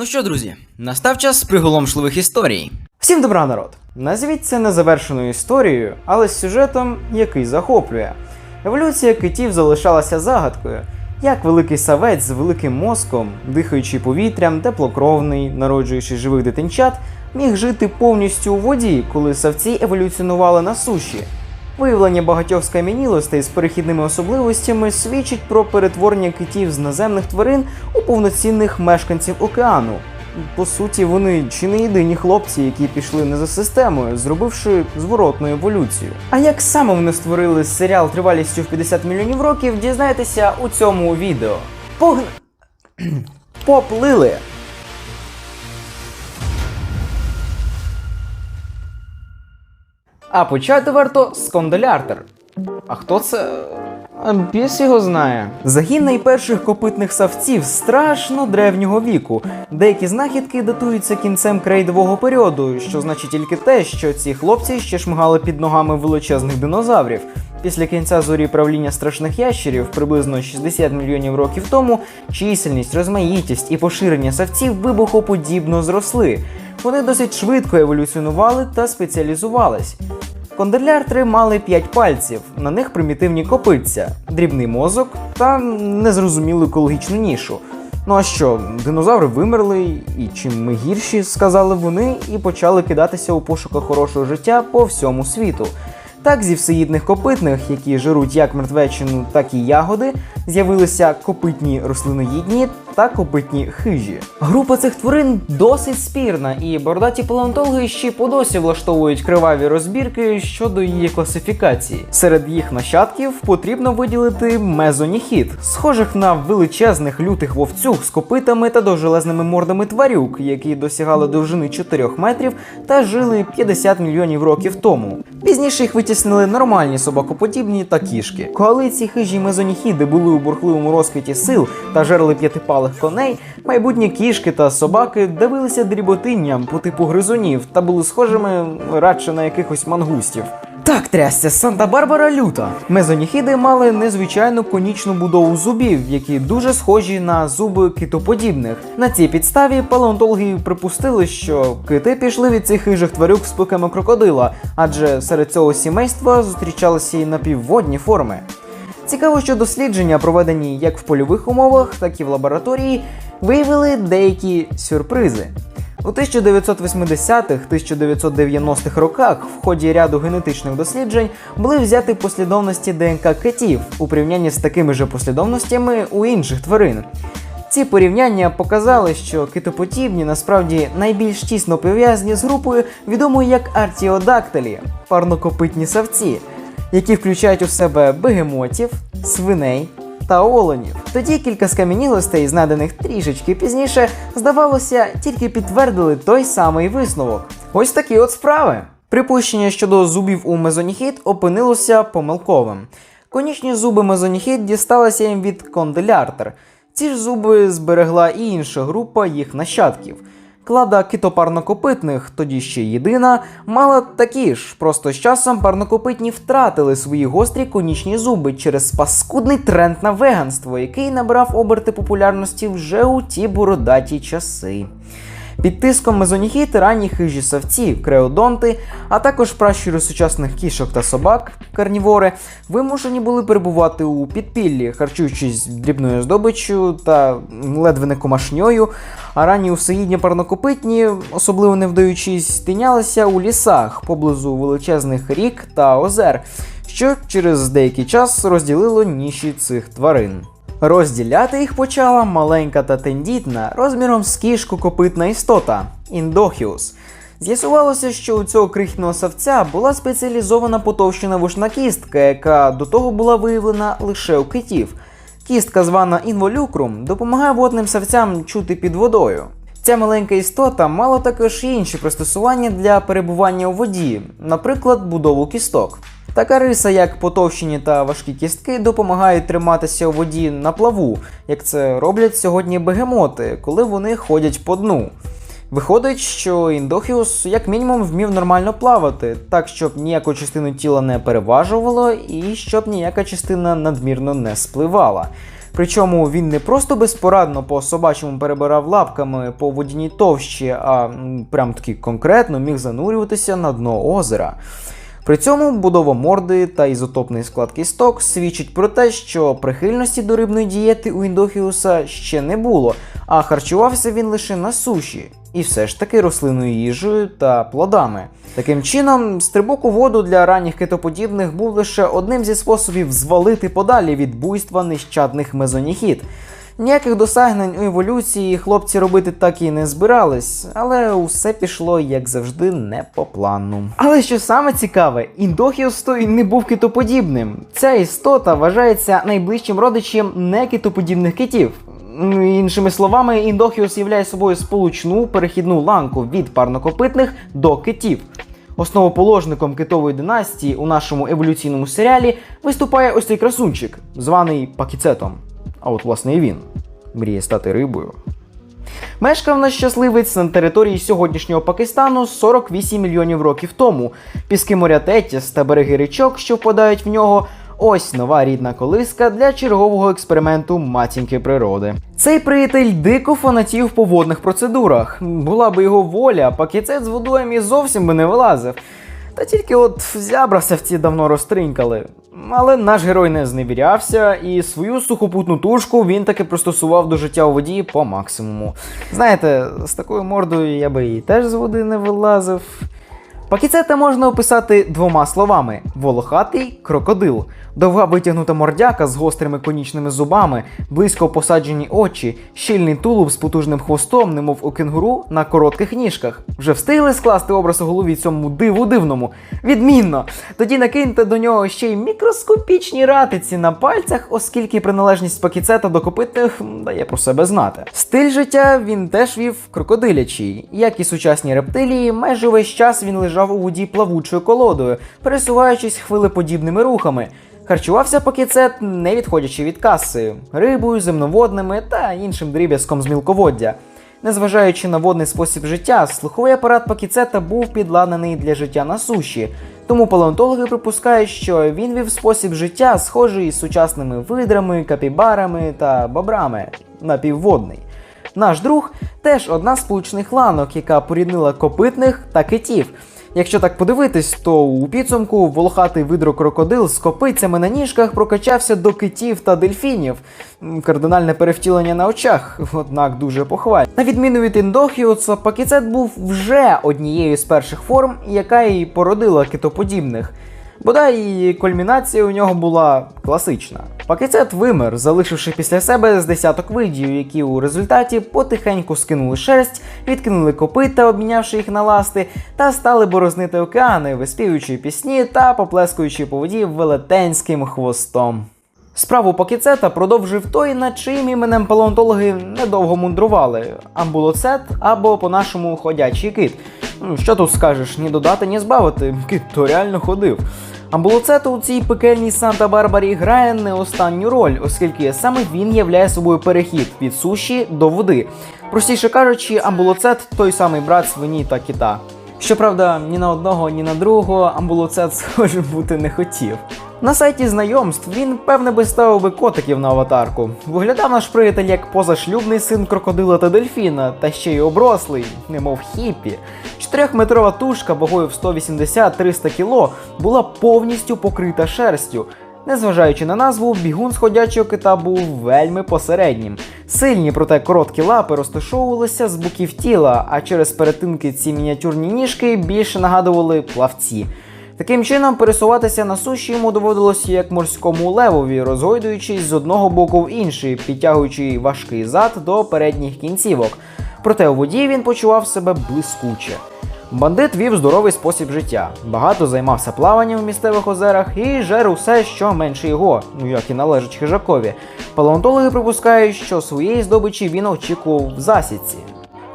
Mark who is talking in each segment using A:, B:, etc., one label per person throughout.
A: Ну що, друзі, настав час приголомшливих історій.
B: Всім добра, народ! Назвіть це незавершеною історією, але з сюжетом, який захоплює. Еволюція китів залишалася загадкою. Як великий савець з великим мозком, дихаючи повітрям, теплокровний, народжуючи живих дитинчат, міг жити повністю у воді, коли савці еволюціонували на суші. Виявлення багатьох скам'янілостей з перехідними особливостями свідчить про перетворення китів з наземних тварин у повноцінних мешканців океану. По суті, вони чи не єдині хлопці, які пішли не за системою, зробивши зворотну еволюцію. А як саме вони створили серіал тривалістю в 50 мільйонів років, дізнаєтеся у цьому відео. Погн... Поплили! А почати варто з кондоляртер. А хто це? А Біс його знає. Загін найперших копитних савців страшно древнього віку. Деякі знахідки датуються кінцем крейдового періоду, що значить тільки те, що ці хлопці ще шмигали під ногами величезних динозаврів. Після кінця зорі правління страшних ящерів приблизно 60 мільйонів років тому чисельність, розмаїтість і поширення савців вибухоподібно зросли. Вони досить швидко еволюціонували та спеціалізувались. Кондиляртри мали 5 пальців, на них примітивні копиця, дрібний мозок та незрозумілу екологічну нішу. Ну а що, динозаври вимерли, і чим ми гірші, сказали вони, і почали кидатися у пошуках хорошого життя по всьому світу. Так, зі всеїдних копитних, які жируть як мертвечину, так і ягоди, з'явилися копитні рослиноїдні та копитні хижі. Група цих тварин досить спірна, і бордаті палеонтологи ще по досі влаштовують криваві розбірки щодо її класифікації. Серед їх нащадків потрібно виділити мезоніхід, схожих на величезних лютих вовцюг з копитами та довжелезними мордами тварюк, які досягали довжини 4 метрів та жили 50 мільйонів років тому. Пізніше їх витіснили нормальні собакоподібні та кішки. Коли ці хижі мезоніхіди були у бурхливому розквіті сил та жерли п'ятипалих коней. Майбутні кішки та собаки дивилися дріботинням по типу гризунів та були схожими радше на якихось мангустів. Так, трясся, Санта-Барбара люта. Мезоніхіди мали незвичайну конічну будову зубів, які дуже схожі на зуби китоподібних. На цій підставі палеонтологи припустили, що кити пішли від цих хижих тварюк з пиками крокодила, адже серед цього сімейства зустрічалися і напівводні форми. Цікаво, що дослідження, проведені як в польових умовах, так і в лабораторії, виявили деякі сюрпризи. У 1980-1990-х роках в ході ряду генетичних досліджень були взяті послідовності ДНК китів у порівнянні з такими же послідовностями у інших тварин. Ці порівняння показали, що китоподібні насправді найбільш тісно пов'язані з групою, відомою як артіодактилі парнокопитні савці, які включають у себе бегемотів, свиней та оленів. Тоді кілька скам'янілостей, знайдених трішечки пізніше, здавалося, тільки підтвердили той самий висновок. Ось такі от справи. Припущення щодо зубів у мезоніхід опинилося помилковим. Конічні зуби мезоніхід дісталися їм від кондиляртер. Ці ж зуби зберегла і інша група їх нащадків. Клада китопарнокопитних, тоді ще єдина, мала такі ж, просто з часом парнокопитні втратили свої гострі конічні зуби через паскудний тренд на веганство, який набрав оберти популярності вже у ті бородаті часи. Під тиском мезоніхіт ранні хижі савці, креодонти, а також пращури сучасних кішок та собак, карнівори, вимушені були перебувати у підпіллі, харчуючись дрібною здобиччю та ледве не комашньою, а ранні усеїдні парнокопитні, особливо не вдаючись, тинялися у лісах поблизу величезних рік та озер, що через деякий час розділило ніші цих тварин. Розділяти їх почала маленька та тендітна, розміром з кішку копитна істота індохіус. З'ясувалося, що у цього крихітного савця була спеціалізована потовщена вушна кістка, яка до того була виявлена лише у китів. Кістка, звана інволюкрум, допомагає водним савцям чути під водою. Ця маленька істота мала також і інші пристосування для перебування у воді, наприклад, будову кісток. Така риса, як потовщені та важкі кістки, допомагають триматися у воді на плаву, як це роблять сьогодні бегемоти, коли вони ходять по дну. Виходить, що індохіус як мінімум вмів нормально плавати, так щоб ніяку частину тіла не переважувало і щоб ніяка частина надмірно не спливала. Причому він не просто безпорадно по собачому перебирав лапками по водяній товщі, а прям таки конкретно міг занурюватися на дно озера. При цьому будова морди та ізотопний склад кісток свідчить про те, що прихильності до рибної дієти у індохіуса ще не було, а харчувався він лише на суші, і все ж таки рослинною їжею та плодами. Таким чином, стрибок у воду для ранніх китоподібних був лише одним зі способів звалити подалі від буйства нещадних мезоніхід. Ніяких досягнень у еволюції хлопці робити так і не збирались, але усе пішло, як завжди, не по плану. Але що саме цікаве, індохіус той не був китоподібним. Ця істота вважається найближчим родичем некитоподібних китів. Ну, Іншими словами, індохіус являє собою сполучну перехідну ланку від парнокопитних до китів. Основоположником китової династії у нашому еволюційному серіалі виступає ось цей красунчик, званий Пакіцетом. А от власне і він мріє стати рибою. Мешкав наш щасливець на території сьогоднішнього Пакистану 48 мільйонів років тому. Піски моря Тетіс та береги річок, що впадають в нього. Ось нова рідна колиска для чергового експерименту матінки природи. Цей приятель дико фанатів по водних процедурах. Була би його воля, пакіцет з водою і зовсім би не вилазив. Та тільки от зябрався в ці давно розтринькали. Але наш герой не зневірявся, і свою сухопутну тушку він таки пристосував до життя у воді по максимуму. Знаєте, з такою мордою я би і теж з води не вилазив. Пакіцета можна описати двома словами: волохатий крокодил, довга витягнута мордяка з гострими конічними зубами, близько посаджені очі, щільний тулуб з потужним хвостом, немов у кенгуру на коротких ніжках. Вже встигли скласти образ у голові цьому диву дивному. Відмінно! Тоді накиньте до нього ще й мікроскопічні ратиці на пальцях, оскільки приналежність пакіцета до копитних дає про себе знати. Стиль життя він теж вів крокодилячий. Як і сучасні рептилії, майже весь час він лежав у воді плавучою колодою, пересуваючись хвилеподібними рухами. Харчувався пакіцет, не відходячи від каси, рибою, земноводними та іншим дріб'язком з мілководдя. Незважаючи на водний спосіб життя, слуховий апарат пакіцета був підладнаний для життя на суші. Тому палеонтологи припускають, що він вів спосіб життя, схожий із сучасними видрами, капібарами та бобрами напівводний. Наш друг теж одна з сполучних ланок, яка поріднила копитних та китів. Якщо так подивитись, то у підсумку волохатий видрокрокодил з копицями на ніжках прокачався до китів та дельфінів. Кардинальне перевтілення на очах, однак дуже похваль. На відміну від індохіуса, пакіцет був вже однією з перших форм, яка і породила китоподібних. Бодай кульмінація у нього була класична. Пакецет вимер, залишивши після себе з десяток видів, які у результаті потихеньку скинули шерсть, відкинули копита, обмінявши їх на ласти, та стали борознити океани, виспівуючи пісні та поплескуючи по воді велетенським хвостом. Справу пакіцета продовжив той, над чиїм іменем палеонтологи недовго мундрували амбулоцет або по-нашому ходячий кит. Ну, Що тут скажеш, ні додати, ні збавити, кит то реально ходив. Амбулоцет у цій пекельній Санта-Барбарі грає не останню роль, оскільки саме він являє собою перехід від суші до води. Простіше кажучи, амбулоцет той самий брат свині та кита. Щоправда, ні на одного, ні на другого амбулоцет схоже бути не хотів. На сайті знайомств він, певне, би ставив би котиків на аватарку. Виглядав наш приятель як позашлюбний син крокодила та дельфіна, та ще й оброслий, немов хіппі. Чотирьохметрова тушка вагою в 180-300 кг була повністю покрита шерстю. Незважаючи на назву, бігун сходячого кита був вельми посереднім. Сильні, проте короткі лапи розташовувалися з боків тіла, а через перетинки ці мініатюрні ніжки більше нагадували плавці. Таким чином, пересуватися на суші йому доводилося як морському левові, розгойдуючись з одного боку в інший, підтягуючи важкий зад до передніх кінцівок. Проте у воді він почував себе блискуче. Бандит вів здоровий спосіб життя, багато займався плаванням в місцевих озерах і жер усе, що менше його, ну як і належить хижакові. Палеонтологи припускають, що своєї здобичі він очікував в засідці.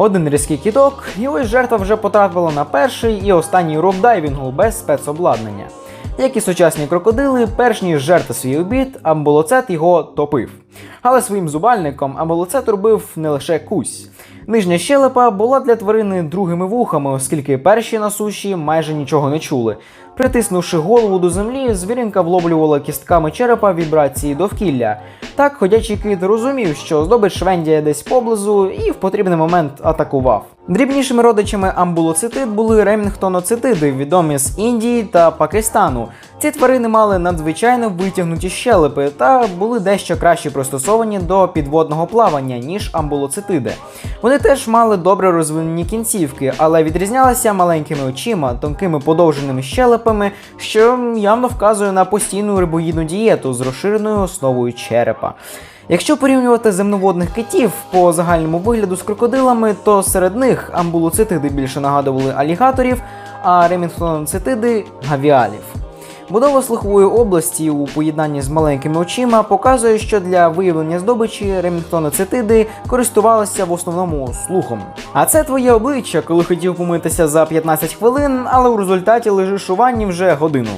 B: Один різкий кидок, і ось жертва вже потрапила на перший і останній урок дайвінгу без спецобладнання. Як і сучасні крокодили, перш ніж жерти свій обід, амбулоцет його топив. Але своїм зубальником амбулоцет робив не лише кусь. Нижня щелепа була для тварини другими вухами, оскільки перші на суші майже нічого не чули. Притиснувши голову до землі, звіринка вловлювала кістками черепа вібрації довкілля. Так ходячий кит розумів, що здобич швендяє десь поблизу і в потрібний момент атакував. Дрібнішими родичами амбулоцитид були ремінгтоноцитиди, відомі з Індії та Пакистану. Ці тварини мали надзвичайно витягнуті щелепи та були дещо краще пристосовані до підводного плавання, ніж амбулоцитиди. Вони теж мали добре розвинені кінцівки, але відрізнялися маленькими очима, тонкими подовженими щелепами, що явно вказує на постійну рибоїдну дієту з розширеною основою черепа. Якщо порівнювати земноводних китів по загальному вигляду з крокодилами, то серед них амбулоцитиди більше нагадували алігаторів, а ремінгтоноцитиди гавіалів. Будова слухової області у поєднанні з маленькими очима показує, що для виявлення здобичі ремінгтоноцитиди користувалися в основному слухом. А це твоє обличчя, коли хотів помитися за 15 хвилин, але у результаті лежиш у ванні вже годину.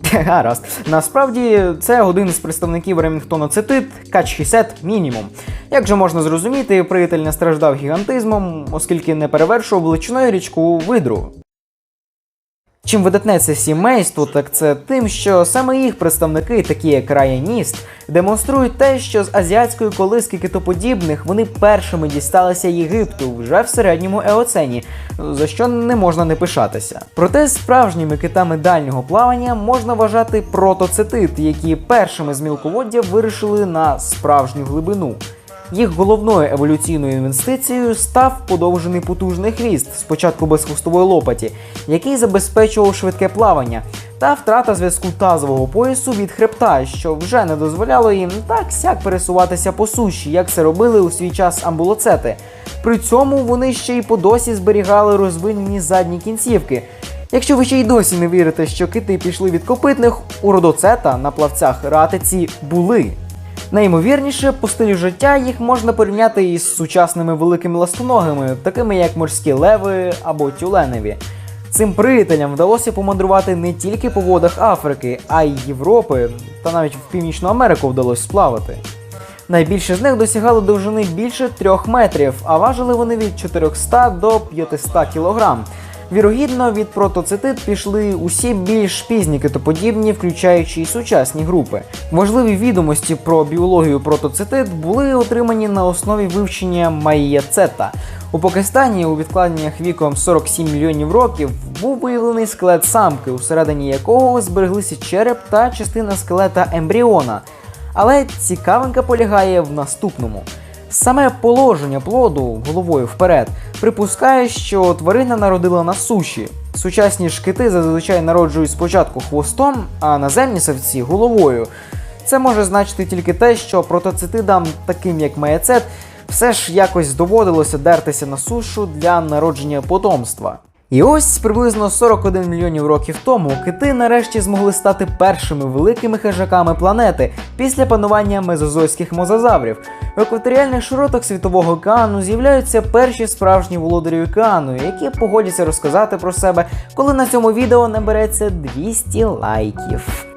B: Гаразд. Насправді це один з представників ремінгтоноцитид Качхісет мінімум. Як же можна зрозуміти, приятель не страждав гігантизмом, оскільки не перевершував величиною річку видру. Чим видатне це сімейство, так це тим, що саме їх представники, такі як Раяніст, демонструють те, що з азіатської колиски китоподібних вони першими дісталися Єгипту вже в середньому еоцені, за що не можна не пишатися. Проте справжніми китами дальнього плавання можна вважати протоцитит, які першими з мілководдя вирішили на справжню глибину. Їх головною еволюційною інвестицією став подовжений потужний хвіст, спочатку без хвостової лопаті, який забезпечував швидке плавання, та втрата зв'язку тазового поясу від хребта, що вже не дозволяло їм так сяк пересуватися по суші, як це робили у свій час амбулоцети. При цьому вони ще й по досі зберігали розвинені задні кінцівки. Якщо ви ще й досі не вірите, що кити пішли від копитних, у родоцета на плавцях ратиці були. Найімовірніше, по стилю життя їх можна порівняти із сучасними великими ластоногими, такими як морські леви або тюленеві. Цим приятелям вдалося помандрувати не тільки по водах Африки, а й Європи, та навіть в Північну Америку вдалося сплавати. Найбільше з них досягали довжини більше 3 метрів, а важили вони від 400 до 500 кілограм. Вірогідно, від протоцитит пішли усі більш пізні китоподібні, включаючи й сучасні групи. Важливі відомості про біологію протоцитит були отримані на основі вивчення Майяцета. У Пакистані у відкладеннях віком 47 мільйонів років був виявлений скелет самки, усередині якого збереглися череп та частина скелета ембріона. Але цікавинка полягає в наступному. Саме положення плоду головою вперед припускає, що тварина народила на суші. Сучасні шкити зазвичай народжують спочатку хвостом, а наземні савці головою. Це може значити тільки те, що протоцитидам, таким як маяцет, все ж якось доводилося дертися на сушу для народження потомства. І ось приблизно 41 мільйонів років тому кити нарешті змогли стати першими великими хижаками планети після панування мезозойських мозазаврів. В екваторіальних широтах світового океану з'являються перші справжні володарі океану, які погодяться розказати про себе, коли на цьому відео набереться 200 лайків.